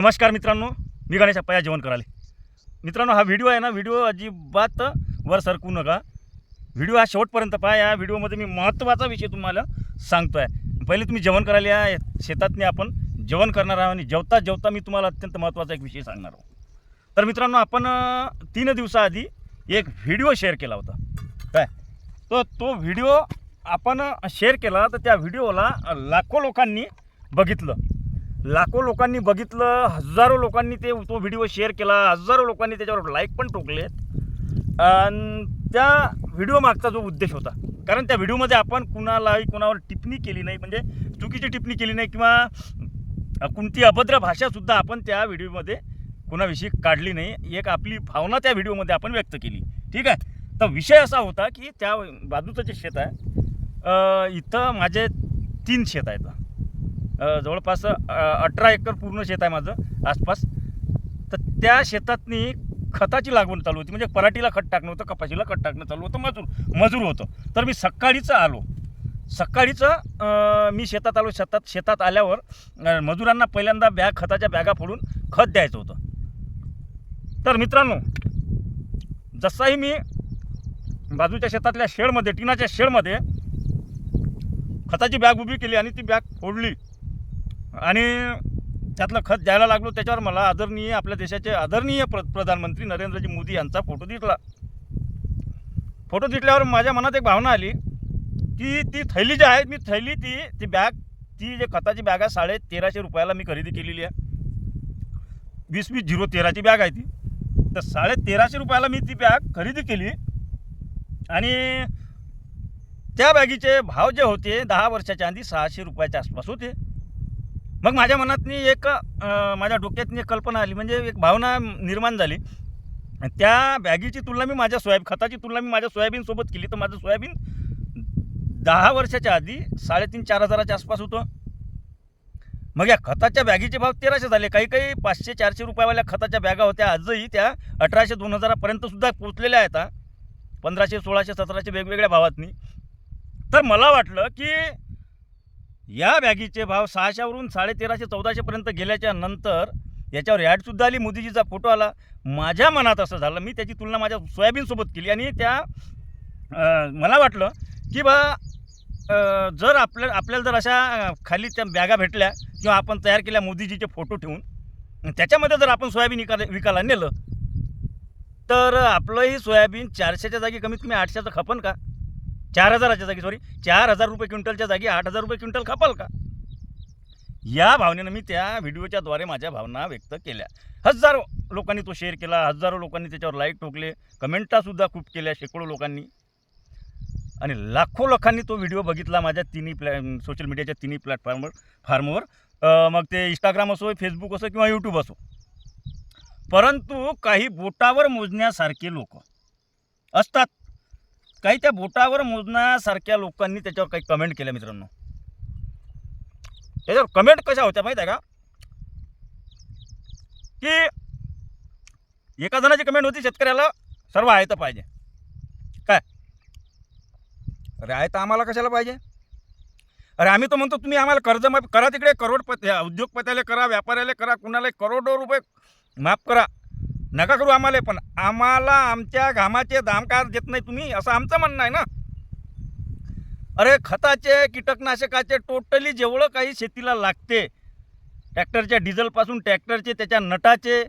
नमस्कार मित्रांनो मी गणेश अप्पा जेवण कराले मित्रांनो हा व्हिडिओ आहे ना व्हिडिओ अजिबात वर सरकू नका. व्हिडिओ हा शेवटपर्यंत पहा या व्हिडिओमध्ये मी महत्त्वाचा विषय तुम्हाला सांगतो आहे पहिले तुम्ही जेवण करायला या शेतातने आपण जेवण करणार आहोत आणि जेवता जेवता मी तुम्हाला अत्यंत महत्त्वाचा एक विषय सांगणार आहोत. तर मित्रांनो आपण तीन दिवसाआधी एक व्हिडिओ शेअर केला होता. काय? तर तो व्हिडिओ आपण शेअर केला तर त्या व्हिडिओला लाखो लोकांनी बघितलं. लाखो लोकांनी बघितलं हजारो लोकांनी ते तो व्हिडिओ शेअर केला हजारो लोकांनी त्याच्यावर लाईक पण ठोकलेत. आणि त्या व्हिडिओ मागचा जो उद्देश होता कारण त्या व्हिडिओमध्ये आपण कुणालाही कुणावर टिप्पणी केली नाही म्हणजे चुकीची टिप्पणी केली नाही किंवा कोणती अभद्र भाषासुद्धा आपण त्या व्हिडिओमध्ये कुणाविषयी काढली नाही. एक आपली भावना त्या व्हिडिओमध्ये आपण व्यक्त केली. ठीक आहे? तर विषय असा होता की त्या बाजूचं जे शेत आहे इथं माझे तीन शेत आहेत. जवळपास अठरा एकर पूर्ण शेत आहे माझं आसपास. तर त्या शेतातनी खताची लागवण चालू होती. म्हणजे पराठीला खत टाकणं होतं कपाशीला खत टाकणं चालू होतं मजूर मजूर होतं. तर मी सकाळीच आलो. सकाळीच मी शेतात आलो. शेतात शेतात आल्यावर मजुरांना पहिल्यांदा बॅग खताच्या बॅगा फोडून खत द्यायचं होतं. तर मित्रांनो जसाही मी बाजूच्या शेतातल्या शेडमध्ये टिनाच्या शेडमध्ये खताची बॅग उभी केली आणि ती बॅग फोडली आणि त्यातलं खत द्यायला लागलो त्याच्यावर मला आदरणीय आपल्या देशाचे आदरणीय प्र प्रधानमंत्री नरेंद्रजी मोदी यांचा फोटो दिसला. फोटो दिसल्यावर माझ्या मनात एक भावना आली की ती थैली जी आहे मी थैली ती ती बॅग ती जे खताची बॅग आहे साडे तेराशे रुपयाला मी खरेदी केलेली आहे. वीस वीस झिरो तेराची बॅग आहे ती. तर साडे तेराशे रुपयाला मी ती बॅग खरेदी केली आणि त्या बॅगीचे भाव जे होते दहा वर्षाच्या आधी सहाशे रुपयाच्या आसपास होते. मग माझ्या मनातनी एक माझ्या डोक्यातनी एक कल्पना आली. म्हणजे एक भावना निर्माण झाली. त्या बॅगीची तुलना मी माझ्या सोयाबीन खताची तुलना मी माझ्या सोयाबीनसोबत केली. तर माझं सोयाबीन दहा वर्षाच्या आधी साडेतीन चार हजाराच्या आसपास होतं. मग या खताच्या बॅगीचे भाव तेराशे झाले. काही काही पाचशे चारशे रुपयावाल्या खताच्या बॅगा होत्या. आजही त्या अठराशे दोन हजारापर्यंत सुद्धा पोचलेल्या आहेत पंधराशे सोळाशे सतराशे वेगवेगळ्या भावातनी. तर मला वाटलं की या बॅगीचे भाव सहाशेवरून साडेतेराशे चौदाशेपर्यंत गेल्याच्यानंतर याच्यावर ॲडसुद्धा आली मोदीजीचा फोटो आला. माझ्या मनात असं झालं मी त्याची तुलना माझ्या सोयाबीनसोबत केली आणि त्या मला वाटलं की बा जर आपल्या आपल्याला जर अशा खाली त्या बॅगा भेटल्या किंवा आपण तयार केल्या मोदीजीचे फोटो ठेवून त्याच्यामध्ये जर आपण सोयाबीन विकायला विकायला नेलं तर आपलंही सोयाबीन चारशेच्या जागी कमीत कमी आठशेचं खपन का? चार हजाराच्या जागी सॉरी चार हजार रुपये क्विंटलच्या जागी आठ हजार रुपये क्विंटल खापाल का? या भावनेनं मी त्या व्हिडिओच्या द्वारे माझ्या भावना व्यक्त केल्या. हजारो लोकांनी तो शेअर केला हजारो लोकांनी त्याच्यावर लाईक ठोकले कमेंटासुद्धा खूप केल्या शेकडो लोकांनी. आणि लाखो लोकांनी तो व्हिडिओ बघितला माझ्या तिन्ही प्लॅ सोशल मीडियाच्या तिन्ही प्लॅटफॉर्मवर फार्मवर मग ते इंस्टाग्राम असो फेसबुक असो किंवा यूट्यूब असो. परंतु काही बोटावर मोजण्यासारखे लोक असतात. काही त्या बोटावर मोजण्यासारख्या लोकांनी त्याच्यावर काही कमेंट केल्या मित्रांनो. त्याच्यावर कमेंट कशा होत्या माहीत आहे का? की एका जणाची कमेंट होती शेतकऱ्याला सर्व आहे तर पाहिजे. काय? अरे आयतं आम्हाला कशाला पाहिजे? अरे आम्ही तर म्हणतो तुम्ही आम्हाला कर्जमाफी करा तिकडे करोडपती उद्योगपत्याला करा व्यापाऱ्याला करा कुणाला करोडो रुपये माफ करा. नका करू आम्हाला पण आम्हाला आमच्या घामाचे दामकार देत नाही तुम्ही असं आमचं म्हणणं आहे ना. अरे खताचे कीटकनाशकाचे टोटली जेवढं काही शेतीला लागते ट्रॅक्टरच्या डिझेलपासून ट्रॅक्टरचे त्याच्या नटाचे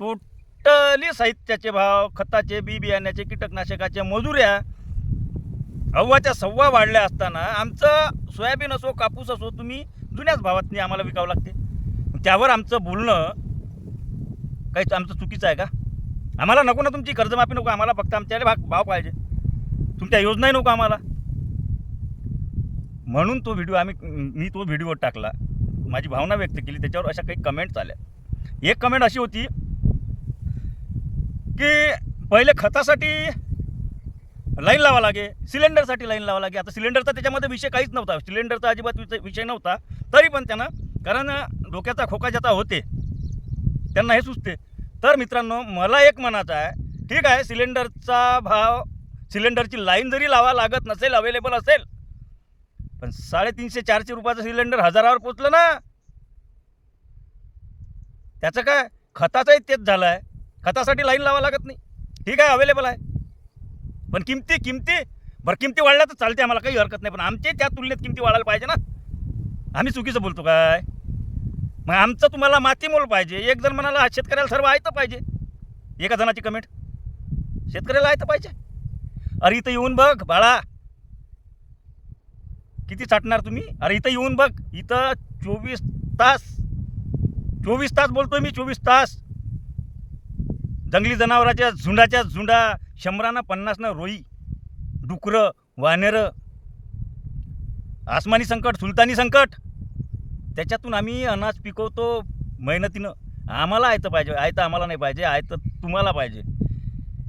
टोटली साहित्याचे भाव खताचे बी बियाण्याचे कीटकनाशकाचे मजुऱ्या अव्वाच्या सव्वा वाढल्या असताना आमचं सोयाबीन असो कापूस असो तुम्ही जुन्याच भावातनी आम्हाला विकावं लागते. त्यावर आमचं बोलणं काही आमचं चुकीचं आहे का? आम्हाला नको ना तुमची कर्जमाफी नको आम्हाला फक्त आमच्याकडे भाग भाव पाहिजे. तुमच्या योजनाही नको आम्हाला. म्हणून तो व्हिडिओ आम्ही मी तो व्हिडिओ टाकला. माझी भावना व्यक्त केली. त्याच्यावर अशा काही कमेंट्स आल्या. एक कमेंट अशी होती की पहिले खतासाठी लाईन लावा लागे सिलेंडरसाठी लाईन लावा लागे. आता सिलेंडरचा त्याच्यामध्ये विषय काहीच नव्हता. सिलेंडरचा अजिबात विषय- विषय नव्हता. तरी पण त्यांना कारण डोक्याचा खोका ज्याचा होते त्यांना हे सुचते. तर मित्रांनो मला एक म्हणायचं आहे. ठीक आहे सिलेंडरचा भाव सिलेंडरची लाईन जरी लावा लागत नसेल अवेलेबल असेल पण साडेतीनशे चारशे रुपयाचं सिलेंडर हजारावर पोचलं ना. त्याचं काय? खताचंही तेच झालं आहे खतासाठी लाईन लावा लागत नाही. ठीक आहे अवेलेबल आहे. पण किमती किमती बरं किमती वाढल्या तर चालते आम्हाला काही हरकत नाही. पण आमचे त्या तुलनेत किमती वाढायला पाहिजे ना. आम्ही चुकीचं बोलतो काय? मग आमचं तुम्हाला मातीमोल पाहिजे. एक जण म्हणाला शेतकऱ्याला सर्व आहे तर पाहिजे. एका जणाची कमेंट शेतकऱ्याला आहे तर पाहिजे. अरे इथं येऊन बघ बाळा. किती चाटणार तुम्ही? अरे इथं येऊन बघ. इथं चोवीस तास. चोवीस तास बोलतोय मी चोवीस तास. जंगली जनावराच्या झुंडाच्या झुंडा शंभरानं पन्नासनं रोई डुकरं वानेरं. आसमानी संकट सुलतानी संकट. त्याच्यातून आम्ही अनाज पिकवतो मेहनतीनं. आम्हाला आयतं पाहिजे आयतं आम्हाला नाही पाहिजे आयतं तुम्हाला पाहिजे.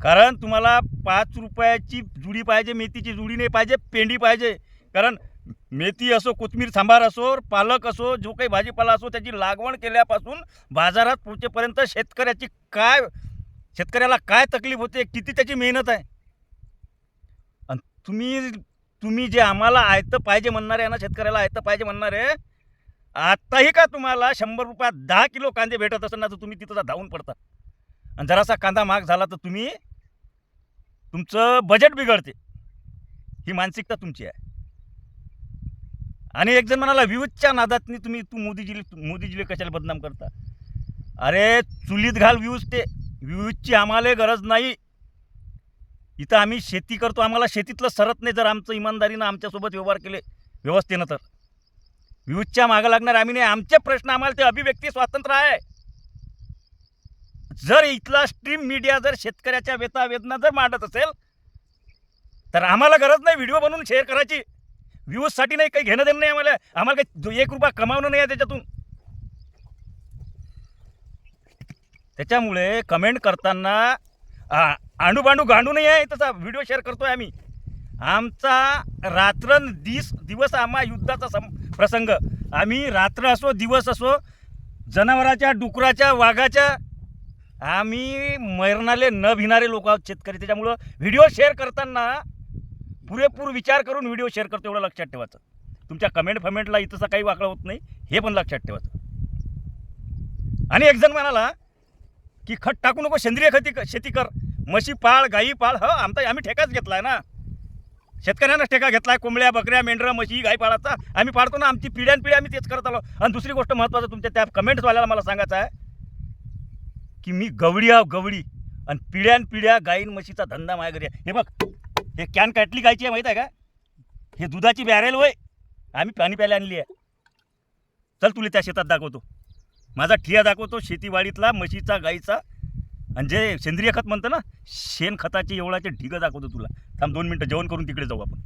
कारण तुम्हाला पाच रुपयाची जुडी पाहिजे मेथीची जुडी नाही पाहिजे पेंडी पाहिजे. कारण मेथी असो कोथमीर सांबार असो पालक असो जो काही भाजीपाला असो त्याची लागवण केल्यापासून बाजारात पोहोचेपर्यंत शेतकऱ्याची काय शेतकऱ्याला काय तकलीफ होते किती त्याची मेहनत आहे? आणि तुम्ही तुम्ही जे आम्हाला आयतं पाहिजे म्हणणारे आहे ना शेतकऱ्याला आयतं पाहिजे म्हणणारे आत्ताही का तुम्हाला शंभर रुपयात दहा किलो कांदे भेटत असेल ना तर तुम्ही तिथं धावून पडता. आणि जरासा कांदा महाग झाला तर तुम्ही तुमचं बजेट बिघडते. ही मानसिकता तुमची आहे. आणि एक जण म्हणाला व्ह्यूजच्या नादातनी तुम्ही तू मोदीजीले मोदीजीले कशाला बदनाम करता? अरे चुलीत घाल व्ह्यूज ते. व्ह्यूजची आम्हाला गरज नाही. इथं आम्ही शेती करतो. आम्हाला शेतीतलं सरत नाही जर आमचं इमानदारीनं आमच्यासोबत व्यवहार केले व्यवस्थेनं तर. व्ह्यूजच्या मागं लागणार आम्ही नाही आमचे प्रश्न आम्हाला ते अभिव्यक्ती स्वातंत्र्य आहे. जर इथला स्ट्रीम मीडिया जर शेतकऱ्याच्या वेता वेदना जर मांडत असेल तर आम्हाला गरज नाही व्हिडिओ बनवून शेअर करायची. व्ह्यूजसाठी नाही काही घेणं देणं नाही आम्हाला. आम्हाला काही एक रुपया कमावणं नाही आहे त्याच्यातून. त्याच्यामुळे कमेंट करताना आ, आंडूबांडू गांडू नाही आहे. तसा व्हिडिओ शेअर करतोय आम्ही. आमचा रात्रन दिस दिवस आम्हा युद्धाचा सम प्रसंग. आम्ही रात्र असो दिवस असो जनावराच्या डुकराच्या वाघाच्या आम्ही मरणाले न भिणारे लोक आहोत शेतकरी. त्याच्यामुळं व्हिडिओ शेअर करताना पुरेपूर विचार करून व्हिडिओ शेअर करतो एवढं लक्षात ठेवायचं. तुमच्या कमेंट फमेंटला इथंचं काही वाकडं होत नाही हे पण लक्षात ठेवायचं. आणि एक जण म्हणाला की खत टाकू नको सेंद्रिय खती शेती कर. म्हशी पाळ गाई पाळ हो आमचा आम्ही ठेकाच घेतला आहे ना. शेतकऱ्यांनाच ठेका घेतला आहे कोंबड्या बकऱ्या मेंढरं म्हशी गाई पाळाचा. आम्ही पाळतो ना आमची पिढ्यानपिढी आम्ही तेच करत आलो. आणि दुसरी गोष्ट महत्त्वाचं तुमच्या त्या कमेंट्सवाल्याला मला सांगायचं आहे की मी गवडी आहो गवडी आणि पिढ्यान पिढ्या गाईन म्हशीचा धंदा माझ्या घरी आहे. हे बघ हे कॅन काटली गायची आहे माहीत आहे का? हे दुधाची बॅरेल होय. आम्ही पाणी प्यायला आणली आहे. चल तुला त्या शेतात दाखवतो. माझा ठिया दाखवतो शेतीवाडीतला म्हशीचा गाईचा. आणि जे सेंद्रिय खत म्हणतं ना शेण खताची एवढाचे ढिगं दाखवतो तुला. थांब दोन मिनटं जेवण करून तिकडे जाऊ आपण.